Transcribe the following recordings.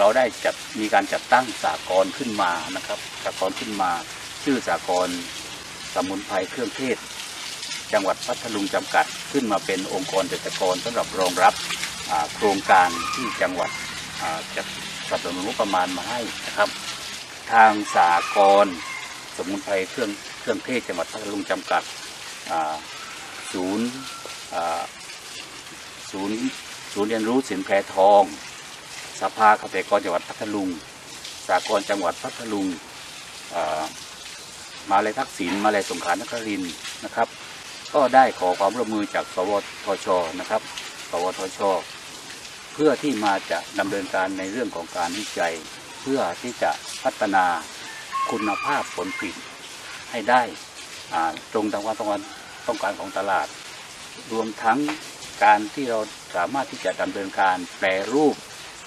เราได้จัดมีการจัดตั้งสากลขึ้นมานะครับสากลขึ้นมา ชื่อสากลสมุนไพรเครื่องเทศ จังหวัดพัทลุงจำกัดขึ้นมาเป็นองค์กรเกษตรกรสำหรับรองรับโครงการที่จังหวัดอ่าจะสนับสนุนงบประมาณมาให้นะครับ ทางสากลสมุนไพรเครื่องเครื่องเทศจังหวัดพัทลุงจำกัดศูนย์ศูนย์ศูนย์เรียนรู้สินแพรทอง สภาเกษตรกรจังหวัดพัทลุง สากลจังหวัดพัทลุงมาเลยทักษิณมาเลยสงขลานครินนะครับ ก็ได้ขอความร่วมมือจากสวทชนะครับ สวทช เพื่อที่มาจะดำเนินการในเรื่องของการวิจัย เพื่อที่จะพัฒนาคุณภาพผลผลิตให้ได้ตรงตามความต้องการต้องการของตลาด รวมทั้งการที่เราสามารถที่จะดำเนินการแปรรูป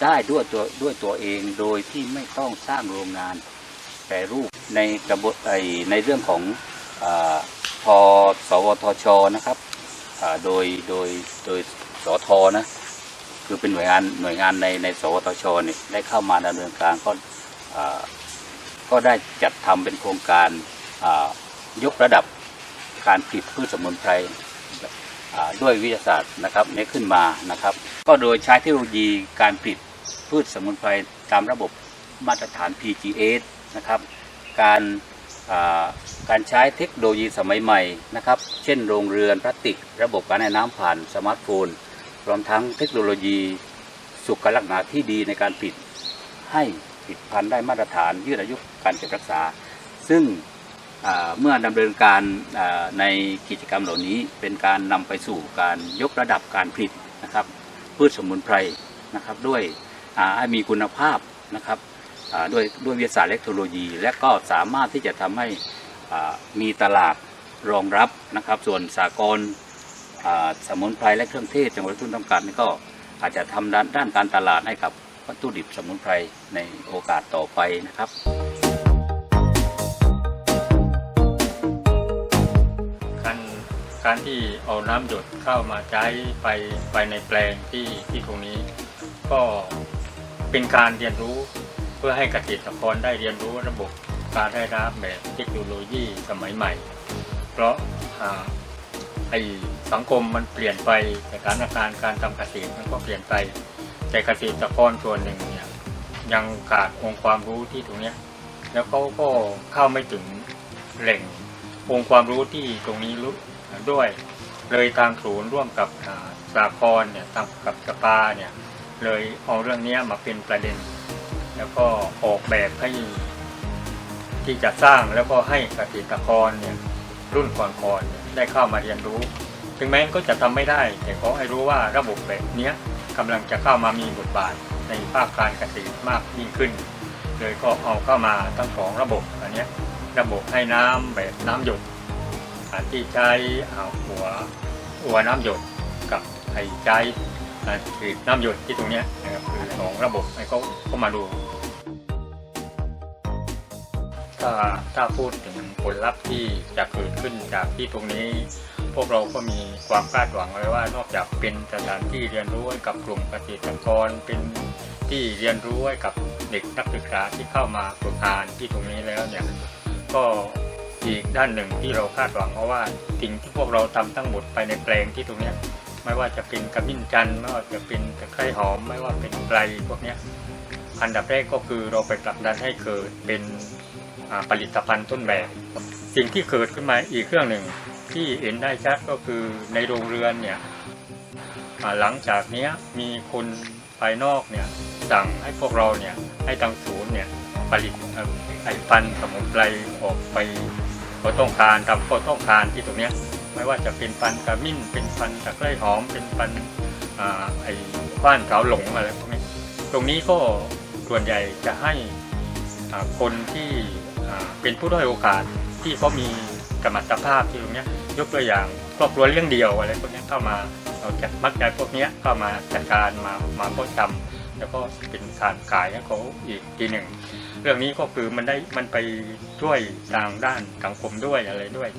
ได้ด้วยตัวด้วยตัวเองโดยที่ไม่ต้องสร้างโรงงานแปรรูปในกระบวนในเรื่องของอพอสวทชนะครับโดยโดยโดยสทนะคือเป็นหน่วยงานหน่วยงานในในสวทชเนี่ยได้เข้ามาดำเนินการก็ก็ได้จัดทำเป็นโครงการยกระดับการผลิตพืชสมุนไพรด้วยวิทยาศาสตร์นะครับนี้ขึ้นมานะครับ ก็โดยใช้เทคโนโลยีการผลิตพืชสมุนไพรตามระบบมาตรฐาน PGS นะครับ การการใช้เทคโนโลยีสมัยใหม่นะครับ เช่น โรงเรือนพลาสติก ระบบการให้น้ำผ่านสมาร์ทโฟน รวมทั้งเทคโนโลยีสุขลักษณะที่ดีในการผลิตให้ผลิตภัณฑ์ได้มาตรฐานยืดอายุการเก็บรักษา ซึ่งเมื่อดำเนินการในกิจกรรมเหล่านี้เป็นการนำไปสู่การยกระดับการผลิตนะครับ พืชสมุนไพรนะครับด้วยให้มีคุณภาพนะครับด้วยด้วยวิทยาศาสตร์และเทคโนโลยี และก็สามารถที่จะทำให้มีตลาดรองรับนะครับ ส่วนสากลสมุนไพรและเครื่องเทศจังหวัดทุนต้องการนี่ก็อาจจะทำด้านด้านการตลาดให้กับวัตถุดิบสมุนไพรในโอกาสต่อไปนะครับ การที่เอาน้ำหยดเข้ามาใช้ไปไปในแปลงที่ที่ตรงนี้ ก็เป็นการเรียนรู้เพื่อให้เกษตรกรได้เรียนรู้ระบบการได้รับแบบเทคโนโลยีสมัยใหม่ เพราะไอสังคมมันเปลี่ยนไปสถานการณ์การทำเกษตรมันก็เปลี่ยนไป แต่เกษตรกรส่วนหนึ่งเนี่ยยังขาดองค์ความรู้ที่ตรงนี้แล้วเขาก็เข้าไม่ถึงแหล่งองค์ความรู้ที่ตรงนี้รู้ ด้วย เลยทางศูนย์ร่วมกับสากลเนี่ยทางกับสปาเนี่ยเลยเอาเรื่องนี้มาเป็นประเด็น แล้วก็ออกแบบให้ที่จะสร้างแล้วก็ให้เกษตรกรเนี่ยรุ่นก่อนๆเนี่ยได้เข้ามาเรียนรู้ ถึงแม้ก็จะทำไม่ได้ แต่ขอให้รู้ว่าระบบแบบเนี้ยกำลังจะเข้ามามีบทบาทในภาคการเกษตรมากยิ่งขึ้น เลยก็เอาเข้ามาทั้งสองระบบอันเนี้ยระบบให้น้ำแบบน้ำหยด ที่ใช้อาหัวหัวน้ำหยดกับไอ้ใช้ฉีดน้ำหยดที่ตรงนี้นะครับคือสองระบบให้เขาเขามาดู ถ้าถ้าพูดถึงผลลัพธ์ที่จะเกิดขึ้นจากที่ตรงนี้ พวกเราก็มีความคาดหวังไว้ว่านอกจากเป็นสถานที่เรียนรู้ให้กับกลุ่มเกษตรกรเป็นที่เรียนรู้ให้กับเด็กนักศึกษาที่เข้ามาฝึกงานที่ตรงนี้แล้วเนี่ยก็ อีกด้านหนึ่งที่เราคาดหวังเพราะว่าสิ่งที่พวกเราทำทั้งหมดไปในแปลงที่ตรงนี้ไม่ว่าจะเป็นกระมิ้นจันไม่ว่าจะเป็นตะไคร้หอม ไม่ว่าเป็นไกลพวกนี้อันดับแรกก็คือเราไปผลักดันให้เกิดเป็นผลิตภัณฑ์ต้นแบบ สิ่งที่เกิดขึ้นมาอีกเรื่องหนึ่งที่เห็นได้ชัดก็คือในโรงเรือนเนี่ยหลังจากนี้มีคนภายนอกเนี่ยสั่งให้พวกเราเนี่ยให้ทางศูนย์เนี่ยผลิตไอ้ฟันสมุนไพรออกไป ก็ต้องการทำก็ต้องการที่ตรงเนี้ยไม่ว่าจะเป็นฟันกระมิ้นเป็นฟันตะไคร้หอม เป็นฟันอไอ้ฟ้านขาวหลงอะไรพวกนี้ตรงนี้ก็ส่วนใหญ่จะให้คนที่เป็นผู้ด้อยโอกาสที่เขามีกรรมตภาพที่ตรงเนี้ยยกตัวอย่างครอบครัวเลี้ยงเดียวอะไรพวกนี้เข้ามาเราจะมักจะพวกนี้เข้ามาจัดการมามาโพสต์จำ แล้วก็เป็นการขายของเขาอีกทีหนึ่ง เรื่องนี้ก็คือมันได้มันไปช่วยทางด้านสังคมด้วยอะไรด้วย